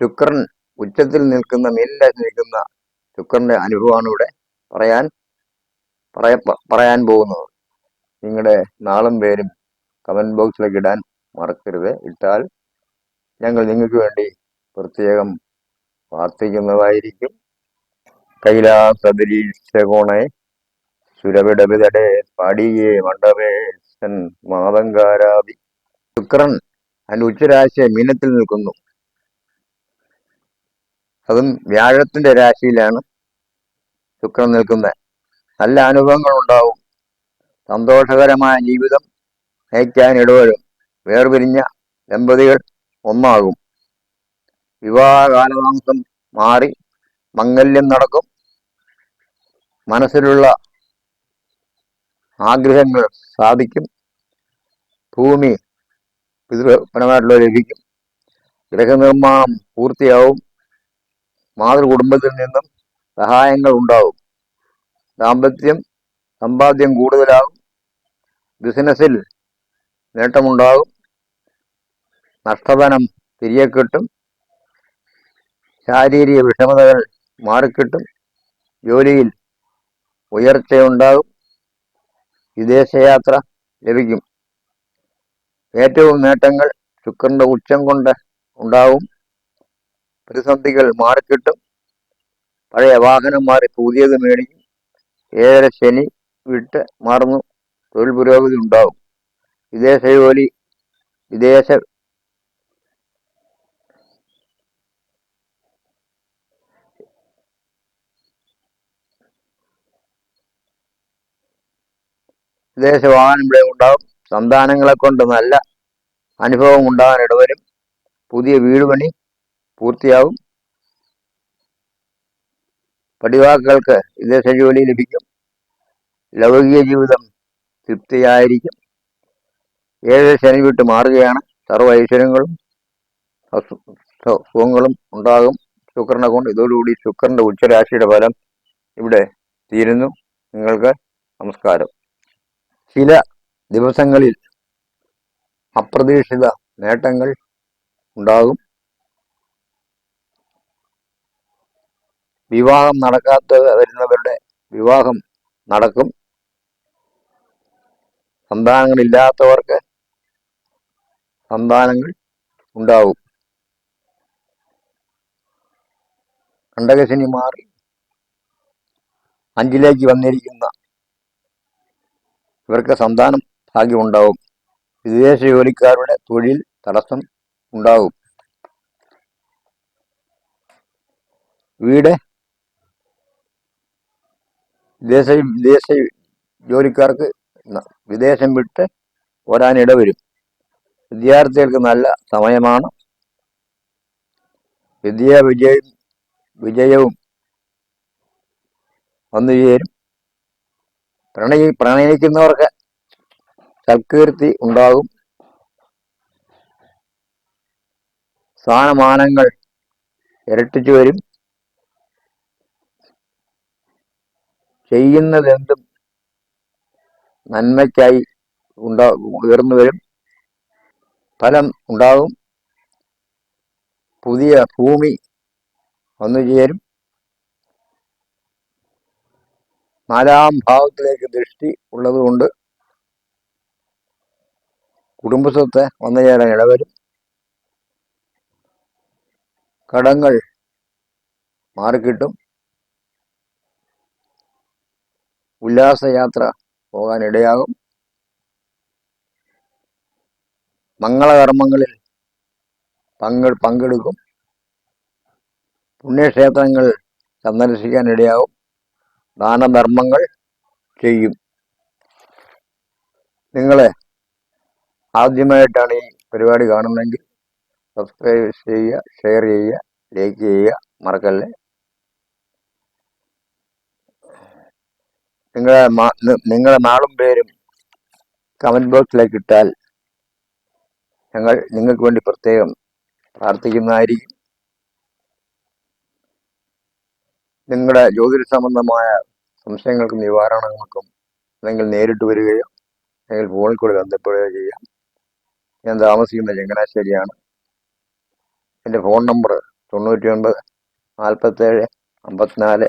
ശുക്രൻ ഉച്ചത്തിൽ നിൽക്കുന്ന മീനിന്റെ നിൽക്കുന്ന ശുക്രന്റെ അനുഭവമാണ് ഇവിടെ പറയാൻ പറയ പറയാൻ പോകുന്നത്. നിങ്ങളുടെ നാളും പേരും കമന്റ് ബോക്സിലേക്ക് ഇടാൻ മറക്കരുത്. ഇട്ടാൽ ഞങ്ങൾ നിങ്ങൾക്ക് വേണ്ടി പ്രത്യേകം പ്രാർത്ഥിക്കുന്നതായിരിക്കും. കൈലാസദരീശകോണെ സുരവിടവിതടെ പാടിയേ മണ്ഡവേ സൻ മാതങ്കാരാദി ശുക്രൻ അതിന്റെ ഉച്ചരാശയ മീനത്തിൽ നിൽക്കുന്നു. അതും വ്യാഴത്തിന്റെ രാശിയിലാണ് ശുക്രൻ നിൽക്കുന്നത്. നല്ല അനുഭവങ്ങൾ ഉണ്ടാവും സന്തോഷകരമായ ജീവിതം നയിക്കാൻ ഇടവരും. വേർപിരിഞ്ഞ ദമ്പതികൾ ഒന്നാകും. വിവാഹ കാലതാമസം മാറി മംഗല്യം നടക്കും. മനസ്സിലുള്ള ആഗ്രഹങ്ങൾ സാധിക്കും. ഭൂമി പിതൃപരമായിട്ടുള്ള ലഭിക്കും. ഗൃഹനിർമ്മാണം പൂർത്തിയാവും. മാതൃകുടുംബത്തിൽ നിന്നും സഹായങ്ങൾ ഉണ്ടാവും. ദാമ്പത്യം സമ്പാദ്യം കൂടുതലാകും. ബിസിനസ്സിൽ നേട്ടമുണ്ടാകും. നഷ്ടധനം തിരികെ കിട്ടും. ശാരീരിക വിഷമതകൾ മാറിക്കിട്ടും. ജോലിയിൽ ഉയർച്ചയുണ്ടാകും. വിദേശയാത്ര ലഭിക്കും. ഏറ്റവും നേട്ടങ്ങൾ ശുക്രന്റെ ഉച്ചം കൊണ്ട് ഉണ്ടാവും. പ്രതിസന്ധികൾ മാറിക്കിട്ടും. പഴയ വാഹനം മാറി പുതിയത് മേടിക്കും. ഏഴര ശനി വിട്ട് മാറുന്നു തൊഴിൽ പുരോഗതി ഉണ്ടാവും. വിദേശ ജോലി വിദേശ വിദേശ വാഹനം ഇവിടെ ഉണ്ടാവും. സന്താനങ്ങളെ കൊണ്ട് നല്ല അനുഭവം ഉണ്ടാകാൻ ഇടവരും. പുതിയ വീട് പണി പൂർത്തിയാവും. പടിവാക്കുകൾക്ക് വിദേശ ജോലി ലഭിക്കും. ലൗകിക ജീവിതം തൃപ്തിയായിരിക്കും. ഏഴ് ശനി വിട്ട് മാറുകയാണ്. സർവ ഐശ്വര്യങ്ങളും സുഖങ്ങളും ഉണ്ടാകും. ശുക്രനെ കൊണ്ട് ഇതോടുകൂടി ശുക്രന്റെ ഉച്ചരാശിയുടെ ഫലം ഇവിടെ തീരുന്നു. നിങ്ങൾക്ക് നമസ്കാരം. ചില ദിവസങ്ങളിൽ അപ്രതീക്ഷിത നേട്ടങ്ങൾ ഉണ്ടാകും. വിവാഹം നടക്കാത്ത വരുന്നവരുടെ വിവാഹം നടക്കും. സന്താനങ്ങളില്ലാത്തവർക്ക് സന്താനങ്ങൾ ഉണ്ടാവും. കണ്ടകശനി മാറി അഞ്ചിലേക്ക് വന്നിരിക്കുന്ന ഇവർക്ക് സന്താനം ഭാഗ്യമുണ്ടാവും വിദേശ ജോലിക്കാരുടെ തൊഴിൽ തടസ്സം ഉണ്ടാവും. വീട് വിദേശ വിദേശ ജോലിക്കാർക്ക് വിദേശം വിട്ട് വരാനിട വരും വിദ്യാർത്ഥികൾക്ക് നല്ല സമയമാണ്. വിദ്യാ വിജയം വിജയവും വന്നു ചേരും. പ്രണയി പ്രണയിക്കുന്നവർക്ക് സൽകീർത്തി ഉണ്ടാകും. സ്ഥാനമാനങ്ങൾ ഇരട്ടിച്ചു വരും. ചെയ്യുന്നതെന്തും നന്മയ്ക്കായി ഉണ്ടാ ഉയർന്നു വരും. ഫലം ഉണ്ടാകും പുതിയ ഭൂമി വന്നു ചേരും. നാലാം ഭാവത്തിലേക്ക് ദൃഷ്ടി ഉള്ളതുകൊണ്ട് കുടുംബസ്വത്ത് വന്നു ചേരാൻ ഇടവരും. കടങ്ങൾ മാറിക്കിട്ടും. ഉല്ലാസയാത്ര പോകാനിടയാകും. മംഗളകർമ്മങ്ങളിൽ പങ്ക പങ്കെടുക്കും. പുണ്യക്ഷേത്രങ്ങൾ സന്ദർശിക്കാനിടയാകും. ദാനധർമ്മങ്ങൾ ചെയ്യും. നിങ്ങളെ ആദ്യമായിട്ടാണ് ഈ പരിപാടി കാണുന്നതെങ്കിൽ സബ്സ്ക്രൈബ് ചെയ്യുക ഷെയർ ചെയ്യുക ലൈക്ക് ചെയ്യുക. മറക്കല്ലേ? നിങ്ങളെ നിങ്ങളെ നാളും പേരും കമന്റ് ബോക്സിലേക്ക് ഇട്ടാൽ ഞങ്ങൾ നിങ്ങൾക്ക് വേണ്ടി പ്രത്യേകം പ്രാർത്ഥിക്കുന്നതായിരിക്കും. നിങ്ങളുടെ ജ്യോതിഷ സംബന്ധമായ സംശയങ്ങൾക്കും നിവാരണങ്ങൾക്കും അല്ലെങ്കിൽ നേരിട്ട് വരികയോ അല്ലെങ്കിൽ ഫോണിൽ കൂടെ ബന്ധപ്പെടുകയോ ചെയ്യാം. ഞാൻ താമസിക്കുന്ന ചങ്ങനാശ്ശേരിയാണ്. എന്റെ ഫോൺ നമ്പർ തൊണ്ണൂറ്റി ഒൻപത് നാൽപ്പത്തേഴ് അമ്പത്തിനാല്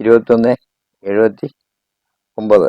ഇരുപത്തൊന്ന് എഴുപത്തി ഒമ്പത്.